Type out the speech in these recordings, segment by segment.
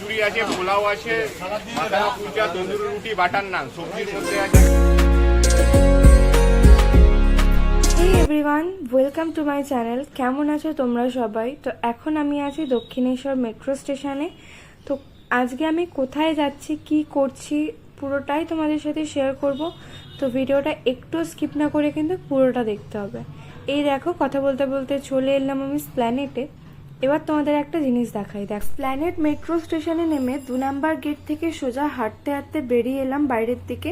খিচুড়ি আছে, পোলাও আছে তন্দুরি রুটি, বাটার নান, সবজির মধ্যে আছে। Everyone welcome to my channel কেমন আছো তোমরা সবাই? তো এখন আমি আছি দক্ষিণেশ্বর মেট্রো স্টেশনে তো আজকে আমি কোথায় যাচ্ছি, কি করছি, পুরোটাই তোমাদের সাথে শেয়ার করব। তো ভিডিওটা একটু স্কিপ না করে কিন্তু পুরোটা দেখতে হবে। এই দেখো, কথা বলতে বলতে চলে এলাম আমি স্প্ল্যানেটে এবার তোমাদের একটা জিনিস দেখাই। দেখ প্ল্যানেট মেট্রো স্টেশনে নেমে দু নাম্বার গেট থেকে সোজা হাঁটতে হাঁটতে বেরিয়ে এলাম বাইরের দিকে।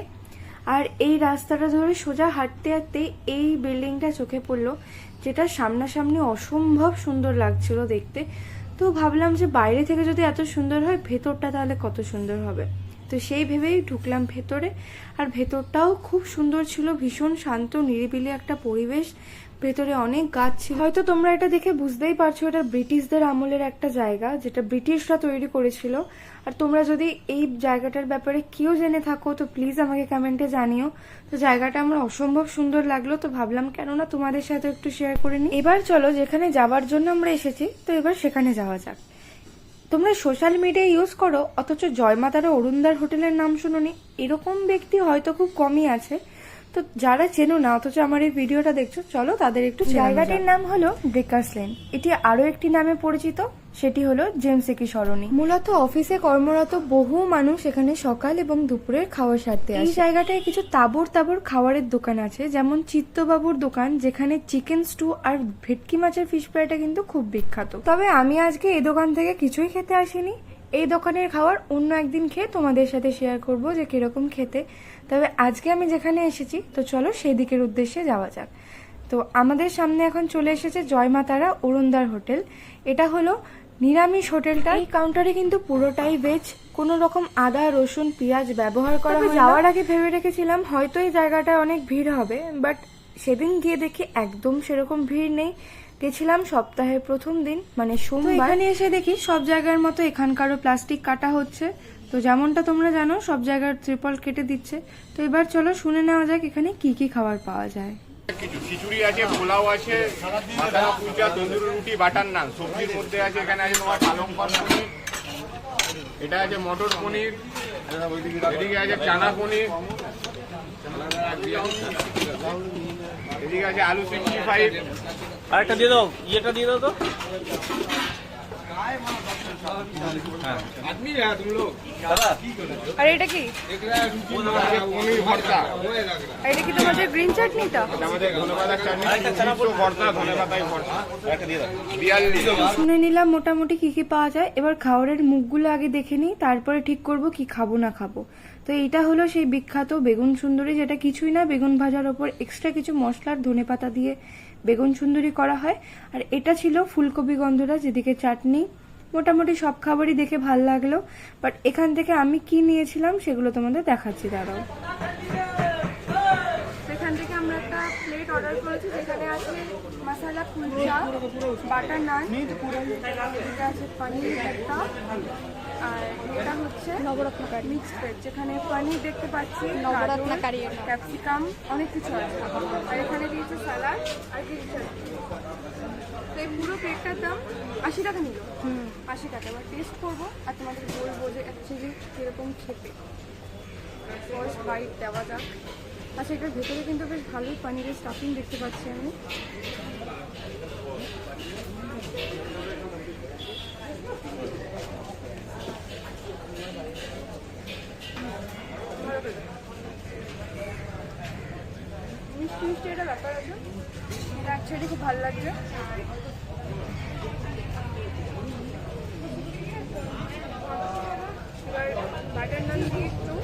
আর এই রাস্তাটা ধরে সোজা হাঁটতে হাঁটতে এই বিল্ডিংটা চোখে পড়ল, যেটা সামনাসামনি অসম্ভব সুন্দর লাগছিল দেখতে। তো ভাবলাম যে বাইরে থেকে যদি এত সুন্দর হয়, ভেতরটা তাহলে কত সুন্দর হবে। তো সেই ভেবেই ঢুকলাম ভেতরে। আর ভেতরটাও খুব সুন্দর ছিল, ভীষণ শান্ত, নিরিবিলি একটা পরিবেশ। ভেতরে অনেক গাছ ছিল। হয়তো তোমরা এটা দেখে বুঝতেই পারছ, এটা ব্রিটিশদের আমলের একটা জায়গা, যেটা ব্রিটিশরা তৈরি করেছিল। আর তোমরা যদি এই জায়গাটার ব্যাপারে কেউ জেনে থাকো, তো প্লিজ আমাকে কমেন্টে জানিও। তো জায়গাটা আমার অসম্ভব সুন্দর লাগল, তো ভাবলাম কেননা তোমাদের সাথে একটু শেয়ার করে নিই। এবার চলো, যেখানে যাওয়ার জন্য আমরা এসেছি, তো এবার সেখানে যাওয়া যাক। তোমরা সোশ্যাল মিডিয়া ইউজ করো, অথচ জয়মাতারা অরুণদার হোটেলের নাম শুনোনি। এরকম ব্যক্তি হয়তো খুব কমই আছে। তো যারা চেনো না অথচ আমার এই ভিডিওটা দেখছ চলো তাদের একটু জায়গাটির নাম হলো ব্রেকার্স লেন। এটি আরও একটি নামে পরিচিত সেটি হলো জেমস একি সরণি। মূলত অফিসে কর্মরত বহু মানুষ এখানে সকাল এবং দুপুরের খাওয়া সারতে আসে। এই জায়গাটায় কিছু তাবর তাবর খাবারের দোকান আছে যেমন চিত্তবাবুর দোকান যেখানে চিকেন স্টু আর ভেটকি মাছের ফিশ ফ্রাইটা কিন্তু খুব বিখ্যাত। তবে আমি আজকে এই দোকান থেকে কিছুই খেতে আসিনি। এই দোকানের খাবার অন্য একদিন খেয়ে তোমাদের সাথে শেয়ার করব যে কীরকম খেতে। তবে আজকে আমি যেখানে এসেছি তো চলো সেই দিকের উদ্দেশ্যে যাওয়া যাক। তো আমাদের সামনে এখন চলে এসেছে জয়মাতারা অরুণদার হোটেল। এটা হলো নিরামিষ হোটেলটা। এই কাউন্টারে কিন্তু পুরোটাই ভেজ কোনো রকম আদা রসুন পেঁয়াজ ব্যবহার করা হয় যাওয়ার আগে ভেবে রেখেছিলাম হয়তো এই জায়গাটায় অনেক ভিড় হবে বাট সেদিন গিয়ে দেখি একদম সেরকম ভিড় নেই। গেছিলাম সপ্তাহের প্রথম দিন মানে সোমবার। এখানে এসে দেখি সব জায়গার মতো এখানকারও প্লাস্টিক কাটা হচ্ছে। তো যেমনটা তোমরা জানো সব জায়গার ত্রিপল কেটে দিচ্ছে। তো এবার চলো শুনে নেওয়া যাক এখানে কি কি খাবার পাওয়া যায়। কিছু খিচুড়ি আছে পোলাও আছে মাথানা কুলচা তন্দুরি রুটি বাটার নান। সবজির মধ্যে আছে এখানে আছে তোমার পালংকর পনির এটা আছে মটর পনির এদিকে আছে চানা পনির এদিকে আছে আলু সিক্সটি ফাইভ। আরেকটা দিয়ে দাও ইয়েটা দিয়ে দাও তো। আর এটা কি আর এটা কি তোমাদের গ্রিন চাটনিটা এটা শুনে নিলাম মোটামুটি কি কি পাওয়া যায়। এবার খাবারের মুখগুলো আগে দেখে নিই তারপরে ঠিক করব কি খাব না খাব। তো এইটা হলো সেই বিখ্যাত বেগুন সুন্দরী যেটা কিছুই না বেগুন ভাজার ওপর এক্সট্রা কিছু মশলার ধনেপাতা দিয়ে বেগুন সুন্দরী করা হয়। আর এটা ছিল ফুলকপি গন্ধরা, যেদিকে চাটনি। মোটামুটি সব খাবারই দেখে ভালো লাগল। বাট এখান থেকে আমি কি নিয়েছিলাম সেগুলো তোমাদের দেখাচ্ছি, দাঁড়াও। এখান থেকে আমরা একটা প্লেট অর্ডার করেছি, যেখানে আছে মশালা কুলচা বাটার নান আছে পনির একটা আর এটা হচ্ছে নবরত্ন মিক্সড ভেজ যেখানে পনির দেখতে পাচ্ছি ক্যাপসিকাম অনেক কিছু আছে। আর এখানে দিয়েছে স্যালাড আর গ্রিন চাটনি তো এই পুরো প্লেটটার দাম আশি টাকা নিল। আশি টাকা। এবার টেস্ট করব আর তোমাদের বলব যে অ্যাকচুয়ালি কীরকম খেতে। ফার্স্ট বাইট দেওয়া যাক। আচ্ছা এটার ভেতরে কিন্তু বেশ ভালোই পানিরের স্টাফিং দেখতে পাচ্ছি আমি মিষ্টি মিষ্টি একটা ব্যাপার আছে এটা খুব ভালো লাগছে। বাটার নান দিয়ে একটু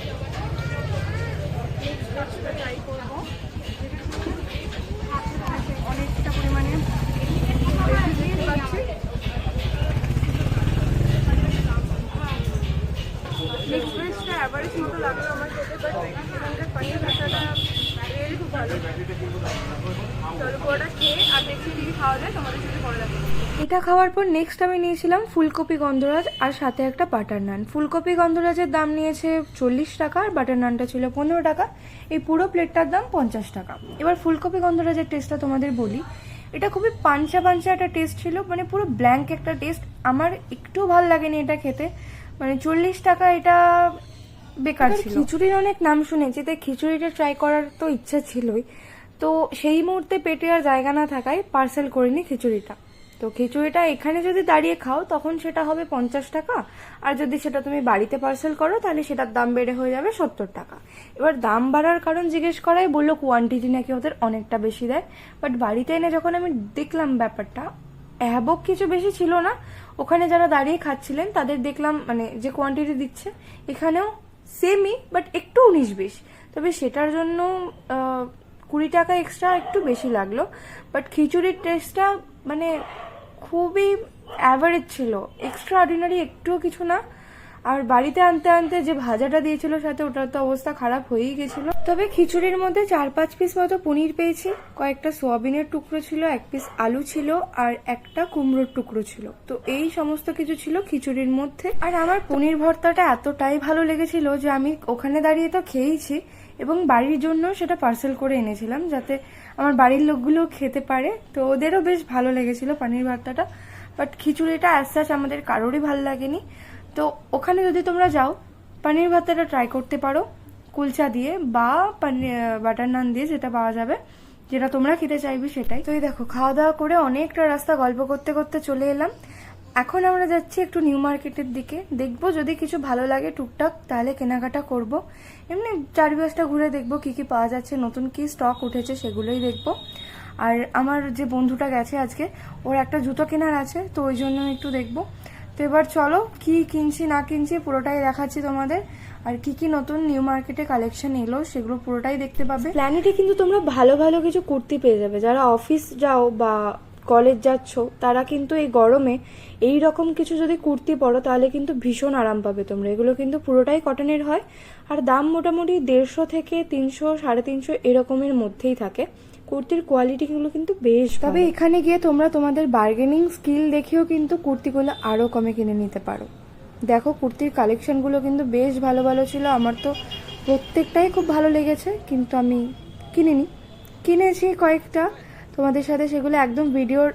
ট্রাই করব। অনেকটা পরিমাণে অ্যাভারেজ মতো লাগল আমার খেতে বাট এখানকার ভাষাটা এটা খাওয়ার পর নেক্সট আমি নিয়েছিলাম ফুলকপি গন্ধরাজ আর সাথে একটা বাটার নান ফুলকপি গন্ধরাজের দাম নিয়েছে চল্লিশ টাকা, আর বাটার নানটা ছিল পনেরো টাকা। এই পুরো প্লেটটার দাম পঞ্চাশ টাকা। এবার ফুলকপি গন্ধরাজের টেস্টটা তোমাদের বলি। এটা খুবই পাঞ্চা পাঞ্চা একটা টেস্ট ছিল মানে পুরো ব্ল্যাঙ্ক একটা টেস্ট আমার একটু ভালো লাগেনি এটা খেতে। মানে চল্লিশ টাকা এটা বেকার ছিল। খিচুড়ির অনেক নাম শুনেছি তাই খিচুড়িটা ট্রাই করার তো ইচ্ছা ছিলই। তো সেই মুহূর্তে পেটে আর জায়গা না থাকায় পার্সেল করিনি খিচুড়িটা। তো খিচুড়িটা এখানে যদি দাঁড়িয়ে খাও তখন সেটা হবে পঞ্চাশ টাকা। আর যদি সেটা তুমি বাড়িতে পার্সেল করো তাহলে সেটার দাম বেড়ে হয়ে যাবে সত্তর টাকা। এবার দাম বাড়ার কারণ জিজ্ঞেস করাই বলল কোয়ান্টিটি নাকি ওদের অনেকটা বেশি দেয়। বাট বাড়িতে এনে যখন আমি দেখলাম ব্যাপারটা হ্যাবক কিছু বেশি ছিল না। ওখানে যারা দাঁড়িয়ে খাচ্ছিলেন তাদের দেখলাম মানে যে কোয়ান্টিটি দিচ্ছে এখানেও সেমই বাট একটু উনিশ বিশ। তবে সেটার জন্য কুড়ি টাকা এক্সট্রা একটু বেশি লাগল। বাট খিচুড়ির টেস্টটা মানে খুবই অ্যাভারেজ ছিল। এক্সট্রা অর্ডিনারি একটুও কিছু না। আর বাড়িতে আনতে আনতে যে ভাজাটা দিয়েছিল সাথে ওটার তো অবস্থা খারাপ হয়েই গেছিল। তবে খিচুড়ির মধ্যে চার পাঁচ পিস মতো পনির পেয়েছি। কয়েকটা সোয়াবিনের টুকরো ছিল, এক পিস আলু ছিল আর একটা কুমড়োর টুকরো ছিল। তো এই সমস্ত কিছু ছিল খিচুড়ির মধ্যে। আর আমার পনির ভর্তাটা এতটাই ভালো লেগেছিল যে আমি ওখানে দাঁড়িয়ে তো খেয়েইছি এবং বাড়ির জন্য সেটা পার্সেল করে এনেছিলাম যাতে আমার বাড়ির লোকগুলো খেতে পারে। তো ওদেরও বেশ ভালো লেগেছিল পানির ভর্তাটা। বাট খিচুড়িটা অ্যাজ আমাদের কারোরই ভালো লাগেনি। তো ওখানে যদি তোমরা যাও, পানির ভর্তাটা ট্রাই করতে পারো। কুলচা দিয়ে বা বাটার নান দিয়ে যেটা পাওয়া যাবে, যেটা তোমরা খেতে চাইবে সেটাই। তো এই দেখো খাওয়া দাওয়া করে অনেকটা রাস্তা গল্প করতে করতে চলে এলাম। এখন আমরা যাচ্ছি একটু নিউ মার্কেটের দিকে। দেখব যদি কিছু ভালো লাগে টুকটাক, তাহলে কেনাকাটা করব। এমনি চারিপাশটা ঘুরে দেখব কি কি পাওয়া যাচ্ছে, নতুন কি স্টক উঠেছে সেগুলোই দেখব। আর আমার যে বন্ধুটা গেছে আজকে, ওর একটা জুতো কেনার আছে, তো ওই জন্য একটু দেখব। তো এবার চলো, কি কিনছি, না কিনছি, পুরোটাই দেখাচ্ছি তোমাদের। আর কি কি নতুন নিউ মার্কেটে কালেকশন এলো, সেগুলো পুরোটাই দেখতে পাবে। প্ল্যানেটে কিন্তু তোমরা ভালো ভালো কিছু কুর্তি পেয়ে যাবে। যারা অফিস যাও বা কলেজ যাচ্ছ, তারা কিন্তু এই গরমে এই রকম কিছু যদি কুর্তি পরো, তাহলে কিন্তু ভীষণ আরাম পাবে তোমরা। এগুলো কিন্তু পুরোটাই কটনের হয়। আর দাম মোটামুটি দেড়শো থেকে তিনশো, সাড়ে তিনশো এরকমের মধ্যেই থাকে। কুর্তির কোয়ালিটিগুলো কিন্তু বেশ তবে এখানে গিয়ে তোমরা তোমাদের বার্গেনিং স্কিল দেখেও কিন্তু কুর্তিগুলো আরও কমে কিনে নিতে পারো। দেখো কুর্তির কালেকশনগুলো কিন্তু বেশ ভালো ভালো ছিল। আমার তো প্রত্যেকটাই খুব ভালো লেগেছে কিন্তু আমি কিনিনি। কিনেছি কয়েকটা। তোমাদের সাথে সেগুলো একদম ভিডিওর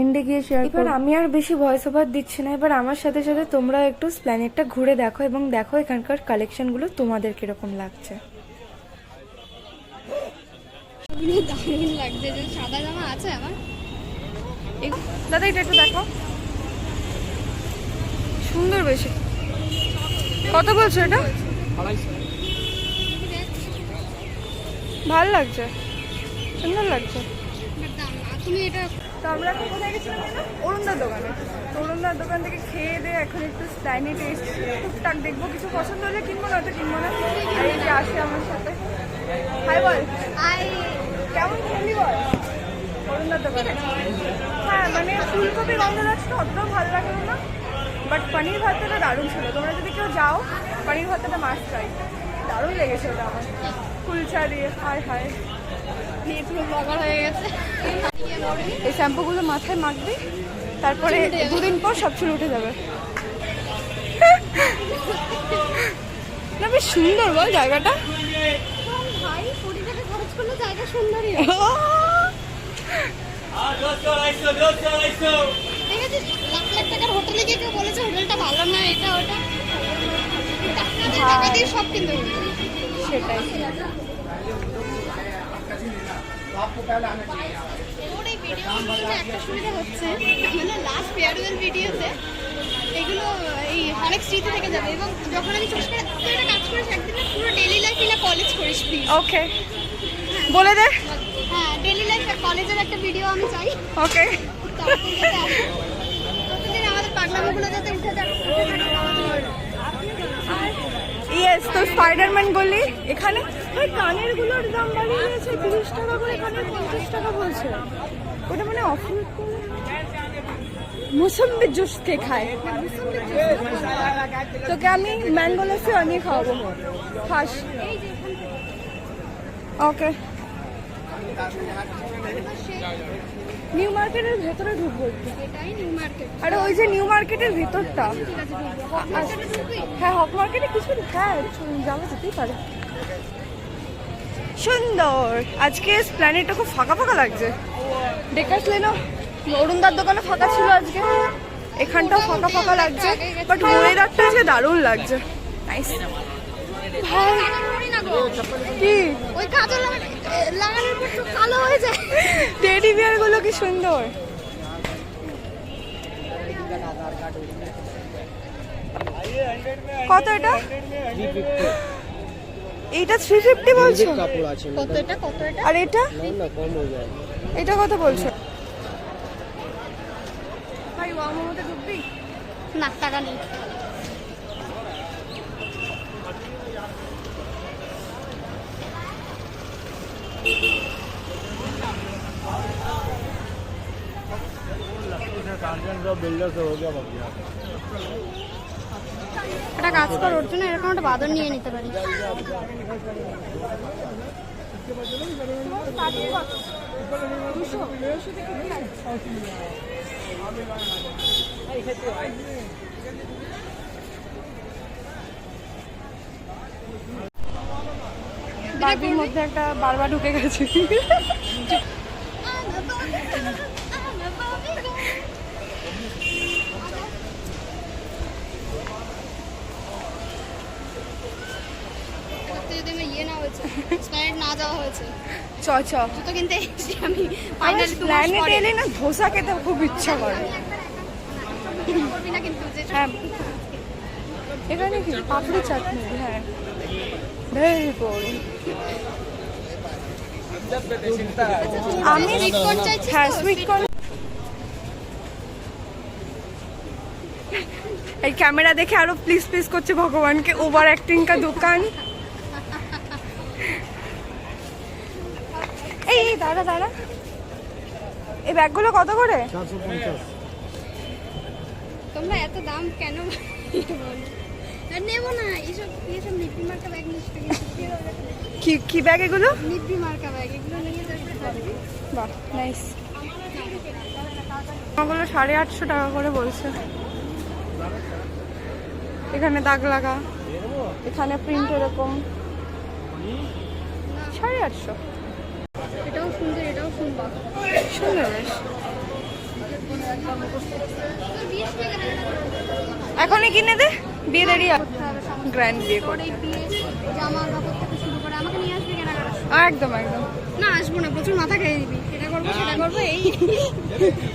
এন্ডে গিয়ে শেয়ার এবার আমি আর বেশি ভয়েস ওভার দিচ্ছি না। এবার আমার সাথে সাথে তোমরা একটু প্ল্যানেটটা ঘুরে দেখো এবং দেখো এখানকার কালেকশনগুলো তোমাদের কীরকম লাগছে। লাগছে সাদা জামা আছে আমার। দাদা, এটা একটু দেখো। সুন্দর বেশি। কত বলছো এটা? ভালো লাগছে। সুন্দর লাগছে। তুমি এটা আমরা কোথায় গেছিলাম অরুণদার দোকানে। অরুণদার দোকান থেকে খেয়ে দিয়ে এখন একটু স্টাইনিতে এসেছি টুকটাক দেখব। কিছু পছন্দ হলে কিনবো না তো কিনবো না। আসে আমার সাথে। High ball. আই কেমন খেলি বল? হ্যাঁ মানে ফুলকপি গন্ধ যাচ্ছে অতটাও ভালো লাগল না। বাট পনির ভাতটা দারুণ ছিল। তোমরা যদি কেউ যাও পনির ভাতটা মাছ ট্রাই দারুণ লেগেছে ওটা আমার। কুলচা দিয়ে। হায় হায়। হয়ে গেছে। এই শ্যাম্পুগুলো মাথায় মাখবি তারপরে দুদিন পর সব চুল উঠে যাবে। না বেশ সুন্দর বল জায়গাটা। টাকা জায়গা সুন্দরই লাখ লাখ টাকার হোটেলে গিয়ে কেউ বলেছে হোটেলটা ভালো না এটা ওটা। টাকা দিয়ে সব কিনতে সেটাই। একটা সুবিধা হচ্ছে মানে লাস্ট ফেয়ারওয়েল ভিডিওতে এগুলো এই অনেক স্মৃতি থেকে যাবে এবং যখন আমি চুজ করে একটা কাজ করিস একদিন পুরো ডেলি লাইফ না কলেজ করিস প্লিজ ওকে বলে দে। হ্যাঁ লাইফ কলেজের একটা ভিডিও আমি চাই। ওকে। প্রতিদিন আমাদের পাগলামোগুলো যাতে উঠে ইয়েস তো স্পাইডারম্যান বললি এখানে? ওই কানেরগুলোর দাম বাড়িয়ে দিয়েছে তিরিশ টাকা করে এখানে পঞ্চাশ টাকা বলছে। ওটা মানে অফার মুসম্বি জুস কে খায়? তোকে আমি ম্যাঙ্গো লস্যি আনিয়ে খাওয়াবো। খাস। ওকে। নিউ মার্কেটের ভেতরে ঢুকবো আরে ওই যে নিউ মার্কেটের ভেতরটা। হ্যাঁ হক মার্কেটে কিছু হ্যাঁ যাওয়া যেতেই পারে। সুন্দর। আজকে প্ল্যানেটটা খুব ফাঁকা ফাঁকা লাগছে। ডেকাস লেনো অরুণদার দোকানে ফাঁকা ছিল আজকে। এখানটাও ফাঁকা ফাঁকা লাগছে বাট ওয়েদারটা যে দারুণ লাগছে। নাইস ভাই কি? ওই কাজল লাগানোর পর তো কালো হয়ে যায়। টেডি বিয়ারগুলো কি সুন্দর? কত এটা? এইটা থ্রি ফিফটি বলছো? কত এটা? কত এটা? আর এটা? এটা কত বলছো? ভাই ওয়াও মোমোতে ঢুকবি? না টাকা নেই। একটা কাজ কর ওর জন্য এরকম একটা বাদর নিয়ে নিতে পারি। বারবির মধ্যে একটা বারবার ঢুকে গেছে সত্যি যদি আমার ইয়ে না হয়েছে স্প্যানেট না যাওয়া হয়েছে। চ চ। জুতো কিনতে এসেছি আমি। আমার ফাইনালি দু প্ল্যানেট এলে না ধোসা খেতে খুব ইচ্ছা করে। হ্যাঁ। এখানে কি? পাপড়ি চাটনি হ্যাঁ। ভেরি আমি হ্যাঁ সুইট কর্ন এই ক্যামেরা দেখে আরও প্লিজ প্লিজ করছে ভগবানকে। ওভার অ্যাক্টিং কা দোকান এই এই দাঁড়া দাঁড়া। এই ব্যাগগুলো কত করে? তোমরা এত দাম কেন বলো? আর না এইসব এইসব নিপি মার্কা ব্যাগ কি কি ব্যাগ এগুলো? নিপি মার্কা ব্যাগ এগুলো নিয়ে যাবে পারবি বাহ নাইস ওগুলো সাড়ে আটশো টাকা করে বলছে। এখানে দাগ লাগা। এখানে প্রিন্ট এরকম। সাড়ে আটশো। সুন্দর বেশ। এখনই কিনে দে বিয়ে গ্র্যান্ড বিয়ে করে একদম একদম। না আসব না প্রচুর মাথা খেয়ে দিবি এটা করব সেটা করব এই।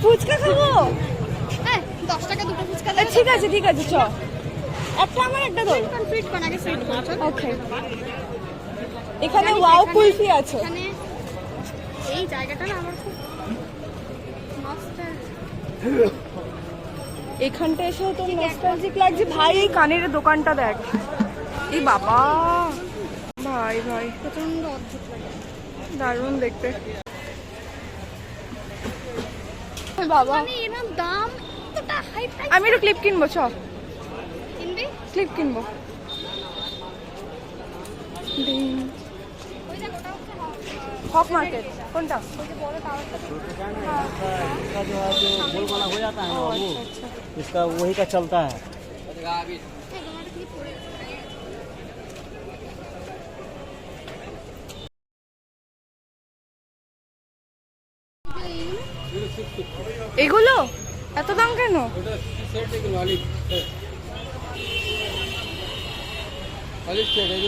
ফুচকা খাব? হ্যাঁ দশ টাকা দুটো ফুচকা ঠিক আছে ঠিক আছে চ। একটা আমার একটা ওকে এখানে ওয়াও কুলফি আছে। এখানে এই জায়গাটা না আমার খুব। এখানটা এসে তো নস্টালজিক লাগছে। ভাই এই কানের দোকানটা দেখ। এই বাবা। ভাই ভাই। প্রচণ্ড অদ্ভুত লাগে। দারুণ দেখতে। বাবা। মানে দাম আমি একটু ক্লিপ কিনবো চ। কিনবি? ক্লিপ কিনবো। ডিং। ওই দেখ ওটা হচ্ছে হক মার্কেট কোনটা इसका जो है जो गोल वाला हो जाता है ना वो আচ্ছা इसका वही का चलता है হ্যাঁ তোমার ক্লিপ পরে এগুলো এত দাম কেন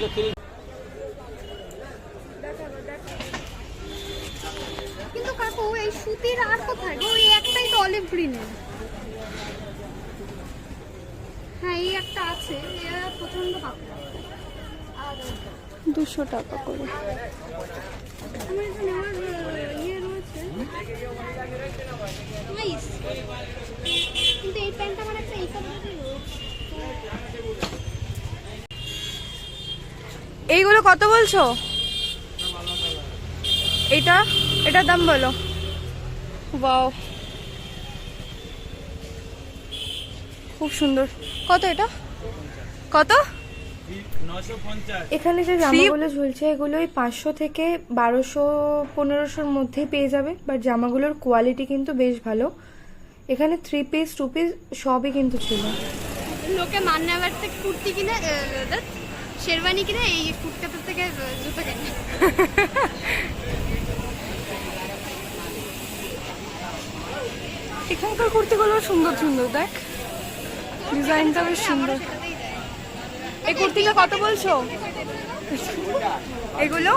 কিন্তু সুতির আর কোথায়? গো এই একটাই তো অলিভ গ্রিনের হ্যাঁ এই একটা আছে। এরা প্রচণ্ড পাতলা। দুশো টাকা করে। আমার ইয়ে রয়েছে। নাইস কিন্তু এই প্যান্টটা আমার একটা এই এইগুলো কত বলছো? এটা? এটার দাম বলো। বাও খুব সুন্দর। কত এটা? কত? এখানে যে জামাগুলো ঝুলছে এগুলো ওই পাঁচশো থেকে বারোশো পনেরোশোর মধ্যেই পেয়ে যাবে বাট জামাগুলোর কোয়ালিটি কিন্তু বেশ ভালো। এখানে থ্রি পিস টু পিস সবই কিন্তু ছিল। লোকে মান্নাবার থেকে কুর্তি কিনে শেরওয়ানি কিনে এই ফুটকাতের থেকে জুতো কেনে। এখানকার কুর্তিগুলো সুন্দর সুন্দর দেখ। ডিজাইনটা বেশ সুন্দর। এই কুর্তিটা কত বলছো? এগুলো?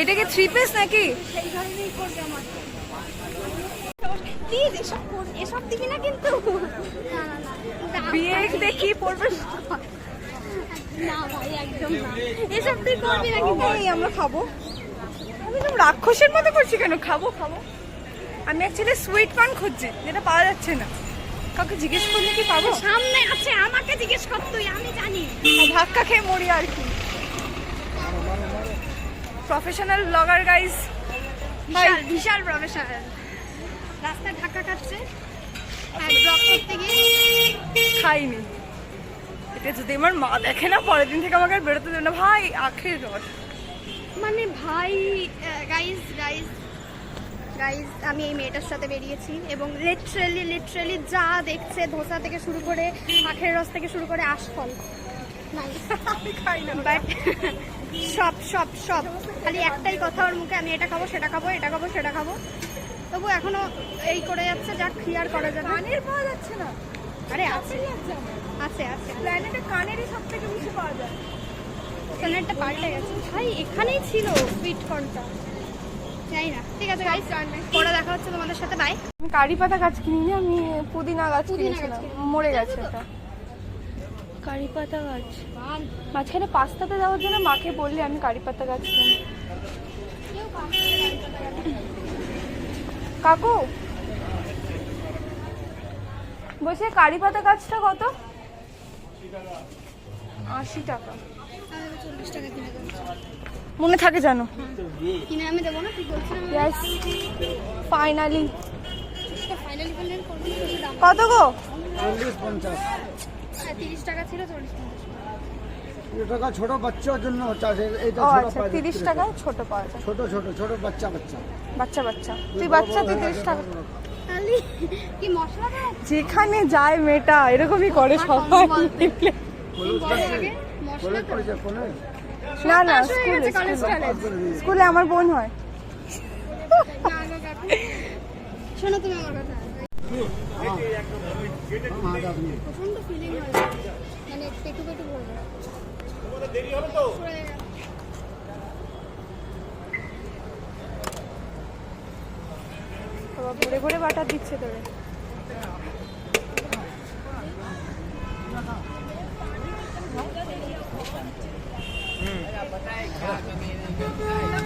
এটা কি থ্রি পিস নাকি? প্লিজ এসব এসব দিবি না কিন্তু। বিয়ে দেখি পরবে না। ভাই একদম না। এসব তুই করবি না কিন্তু আমরা খাব। রাক্ষসের মতো করছি কেন? খাব খাব। আমি অ্যাকচুয়ালি সুইট কর্ন খুঁজছি যেটা পাওয়া যাচ্ছে না। কাউকে জিজ্ঞেস করলে কি পাবো? সামনে আছে আমাকে জিজ্ঞেস কর তুই আমি জানি। ধাক্কা খেয়ে মরি আর কি। প্রফেশনাল ব্লগার গাইস বিশাল বিশাল প্রফেশনাল রাস্তায় ধাক্কা খাচ্ছে। খাইনি। এটা যদি আমার মা দেখে না পরের দিন থেকে আমাকে আর বেরোতে দেবে না। ভাই আখের রস। মানে ভাই গাইজ গাইজ গাইজ আমি এই মেয়েটার সাথে বেরিয়েছি এবং লিটারেলি লিটারেলি যা দেখছে ধোসা থেকে শুরু করে আখের রস থেকে শুরু করে আশফল। বাট সব সব সব খালি একটাই কথা ওর মুখে আমি এটা খাব সেটা খাব এটা খাব সেটা খাব। তবু এখনও এই করে যাচ্ছে যা ক্লিয়ার করা যাবে। কানের পাওয়া যাচ্ছে না। আরে আছে। আছে আছে। প্ল্যানেটে কানেরই সব থেকে বেশি পাওয়া যায়। প্ল্যানেটটা পাল্টে গেছে। ভাই এখানেই ছিল সুইট কর্নটা জানি না। ঠিক আছে গাইস পরে দেখা হচ্ছে তোমাদের সাথে। বাই আমি কারি পাতা গাছ কিনিনি আমি পুদিনা গাছ কিনেছিলাম। মরে গেছে ওটা। কারি পাতা গাছ। মাঝখানে পাস্তাতে দেওয়ার জন্য মাকে বললি আমি কারি পাতা গাছ কিনি। কাকু? বলছে কারি পাতা গাছটা কত? আশি টাকা। মনে থাকে জানো কিনে আমি দেবো না তুই বলছিলাম ইয়াস ফাইনালি কত গো? হ্যাঁ, টাকা ছোট বাচ্চার জন্য আচ্ছা তিরিশ ছোট পাওয়া যায় ছোট ছোট ছোট বাচ্চা বাচ্চা। বাচ্চা বাচ্চা। তুই বাচ্চা তুই তিরিশ টাকা। যেখানে যায় মেয়েটা এরকমই করে সবাই। না না স্কুলে আমার বোন হয়। শোনো তুমি আমার কথা। প্রচণ্ড ফিলিং হয়। মানে পেটু ঘুরে ঘুরে বাটার দিচ্ছে তোরে। Yeah.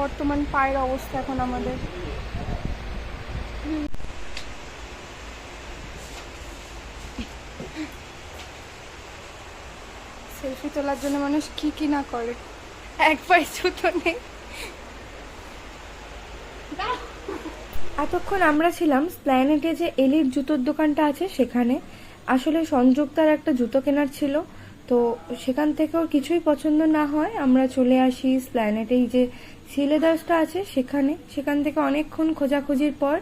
বর্তমান পায়ের অবস্থা এখন আমাদের। সেলফি তোলার জন্য মানুষ কি কি না করে? এক পায়ে জুতো নেই। এতক্ষণ আমরা ছিলাম স্প্ল্যানেটে যে এলির জুতোর দোকানটা আছে সেখানে। আসলে সংযুক্তার একটা জুতো কেনার ছিল। তো সেখান থেকেও কিছুই পছন্দ না হয়। আমরা চলে আসি স্প্ল্যানেটেই যে সিলেদার্সটা আছে সেখানে। সেখান থেকে অনেকক্ষণ খোঁজাখুঁজির পর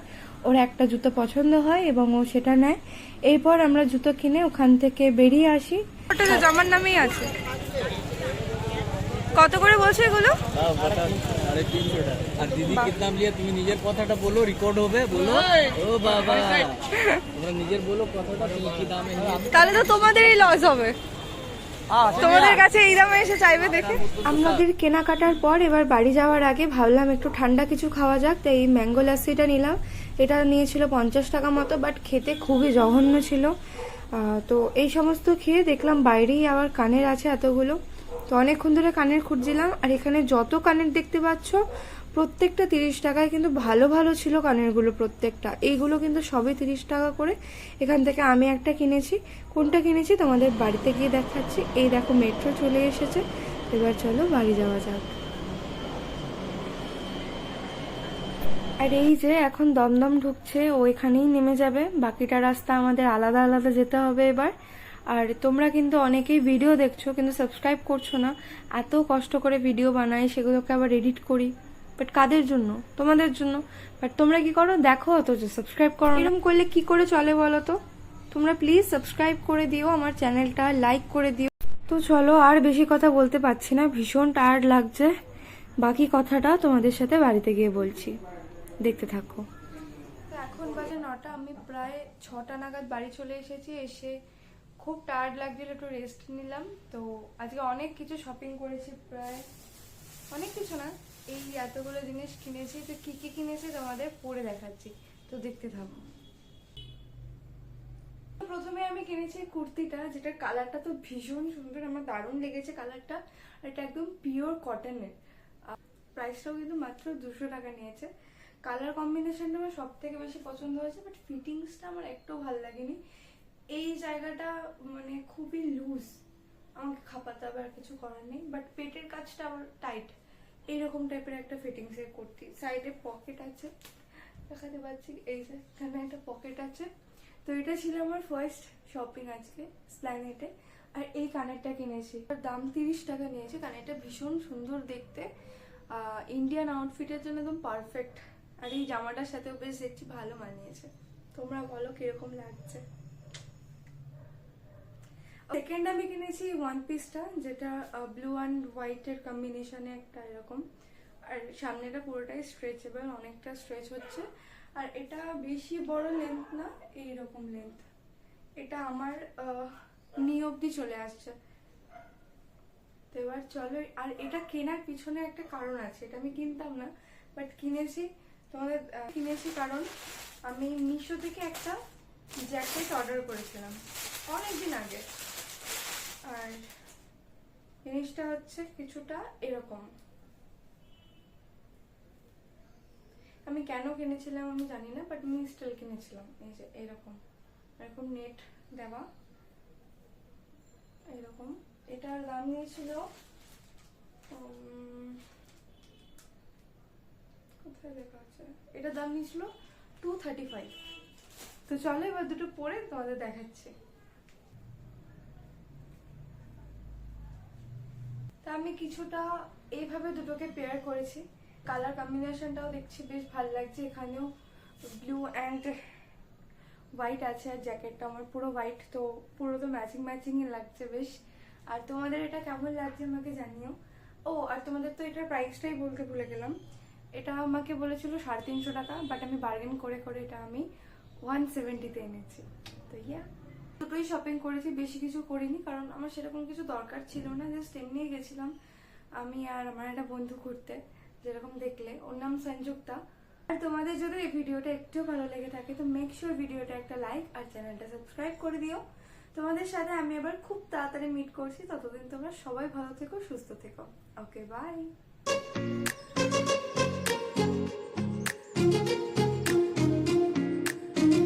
ওর একটা জুতো পছন্দ হয় এবং ও সেটা নেয়। এরপর আমরা জুতো কিনে ওখান থেকে বেরিয়ে আসি। ওটা তো আমার নামেই আছে। কত করে বলছো এগুলো? আর দিদি লিয়ে? তুমি নিজের কথাটা বলো রেকর্ড হবে বলো। ও বাবা। তোমরা নিজের বলো কথাটা তুমি কি দামে তাহলে তো তোমাদেরই লস হবে। তোমাদের কাছে এই দামে এসে চাইবে দেখে? আমাদের কেনাকাটার পর এবার বাড়ি যাওয়ার আগে ভাবলাম একটু ঠান্ডা কিছু খাওয়া যাক তাই এই ম্যাঙ্গো লাস্সিটা নিলাম। এটা নিয়েছিল পঞ্চাশ টাকা মতো বাট খেতে খুবই জঘন্য ছিল। তো এই সমস্ত খেয়ে দেখলাম বাইরেই আবার কানের আছে এতগুলো। তো অনেকক্ষণ ধরে কানের খুঁজছিলাম আর এখানে যত কানের দেখতে পাচ্ছ প্রত্যেকটা তিরিশ টাকায় কিন্তু ভালো ভালো ছিল কানেরগুলো প্রত্যেকটা। এইগুলো কিন্তু সবই তিরিশ টাকা করে। এখান থেকে আমি একটা কিনেছি। কোনটা কিনেছি তোমাদের বাড়িতে গিয়ে দেখাচ্ছি। এই দেখো মেট্রো চলে এসেছে। এবার চলো বাড়ি যাওয়া যাক। আর এই যে এখন দমদম ঢুকছে, ও এখানেই নেমে যাবে। বাকিটা রাস্তা আমাদের আলাদা আলাদা যেতে হবে এবার। আর তোমরা কিন্তু অনেকেই ভিডিও দেখছ, কিন্তু সাবস্ক্রাইব করছ না। এত কষ্ট করে ভিডিও বানাই, সেগুলোকে আবার এডিট করি। বাট কাদের জন্য? তোমাদের জন্য। বাট তোমরা কি করো? দেখো অথচ সাবস্ক্রাইব করো এরকম করলে কি করে চলে বলো তো? তোমরা প্লিজ সাবস্ক্রাইব করে দিও আমার চ্যানেলটা লাইক করে দিও। তো চলো আর বেশি কথা বলতে পারছি না। ভীষণ টায়ার্ড লাগছে। বাকি কথাটা তোমাদের সাথে বাড়িতে গিয়ে বলছি। দেখতে থাকো। এখন বাজে নটা আমি প্রায় ছটা নাগাদ বাড়ি চলে এসেছি। এসে খুব টায়ার্ড লাগছিল একটু রেস্ট নিলাম। তো আজকে অনেক কিছু শপিং করেছি প্রায়। অনেক কিছু না এই এতগুলো জিনিস কিনেছি, তো কি কি কিনেছি তোমাদের? পরে দেখাচ্ছি। তো দেখতে থাকো। প্রথমে আমি কিনেছি কুর্তিটা, যেটার কালারটা তো ভীষণ সুন্দর, আমার দারুণ লেগেছে কালারটা এটা একদম পিওর কটনের প্রাইসটাও কিন্তু মাত্র দুশো টাকা নিয়েছে। কালার কম্বিনেশনটা আমার সব থেকে বেশি পছন্দ হয়েছে বাট ফিটিংসটা আমার একটু ভালো লাগেনি। এই জায়গাটা মানে খুবই লুজ আমাকে খাপাতে হবে আর কিছু করার নেই বাট পেটের কাজটা আমার টাইট এইরকম টাইপের একটা ফিটিংস এর কুর্তি। সাইডে পকেট আছে। দেখাতে পাচ্ছি, এই যে, এখানে একটা পকেট আছে। তো এটা ছিল আমার ফার্স্ট শপিং আজকে স্প্ল্যানেটে আর এই কানেরটা কিনেছি। দাম তিরিশ টাকা নিয়েছে। কানেরটা ভীষণ সুন্দর দেখতে। ইন্ডিয়ান আউটফিটের জন্য একদম পারফেক্ট আর এই জামাটার সাথেও বেশ দেখছি, ভালো মানিয়েছে। তোমরা বলো কীরকম লাগছে। সেকেন্ড আমি কিনেছি ওয়ান পিসটা যেটা ব্লু অ্যান্ড হোয়াইটের কম্বিনেশনে একটা এরকম। আর সামনেটা পুরোটাই স্ট্রেচেবল অনেকটা স্ট্রেচ হচ্ছে। আর এটা বেশি বড় লেন্থ না, এইরকম লেন্থ এটা আমার নি অবধি চলে আসছে। তো এবার চলো, আর এটা কেনার পিছনে একটা কারণ আছে, এটা আমি কিনতাম না বাট কিনেছি। তোমাদের কিনেছি কারণ, আমি মিশো থেকে একটা জ্যাকেট অর্ডার করেছিলাম, অনেকদিন আগে। আর জিনিসটা হচ্ছে কিছুটা এরকম। আমি কেন কিনেছিলাম আমি জানি না বাট আমি স্টিল কিনেছিলাম। এই যে এরকম। এরকম নেট দেওয়া। এরকম। এটার দাম নিয়েছিল কোথায় লেখা আছে? এটার দাম নিয়েছিল টু থার্টি ফাইভ তো চলো এবার দুটো পরে তোমাদের দেখাচ্ছি। তা আমি কিছুটা এইভাবে দুটোকে পেয়ার করেছি। কালার কম্বিনেশনটাও দেখছি, বেশ ভালো লাগছে। এখানেও ব্লু অ্যান্ড হোয়াইট আছে, আর জ্যাকেটটা আমার পুরো হোয়াইট তো পুরো তো ম্যাচিং ম্যাচিংই লাগছে বেশ। আর তোমাদের এটা কেমন লাগছে আমাকে জানিও। ও, আর তোমাদের তো এটার প্রাইসটাই বলতে ভুলে গেলাম। এটা আমাকে বলেছিল সাড়ে তিনশো টাকা বাট আমি বার্গেন করে করে এটা আমি ওয়ান সেভেন্টিতে এনেছি। তো ইয়া দুটোই শপিং করেছি, বেশি কিছু করিনি, কারণ আমার সেরকম কিছু দরকার ছিল না। জাস্ট এমনিই গেছিলাম আমি আর আমার একটা বন্ধু ঘুরতে, যেরকম দেখলে। ওর নাম সঞ্যুক্তা আর তোমাদের যদি এই ভিডিওটা একটু ভালো লেগে থাকে, তো মেক শিওর ভিডিওটা একটা লাইক আর চ্যানেলটা সাবস্ক্রাইব করে দিও। তোমাদের সাথে আমি আবার খুব তাড়াতাড়ি মিট করছি। ততদিন তোমরা সবাই ভালো থেকো, সুস্থ থেকো। Okay bye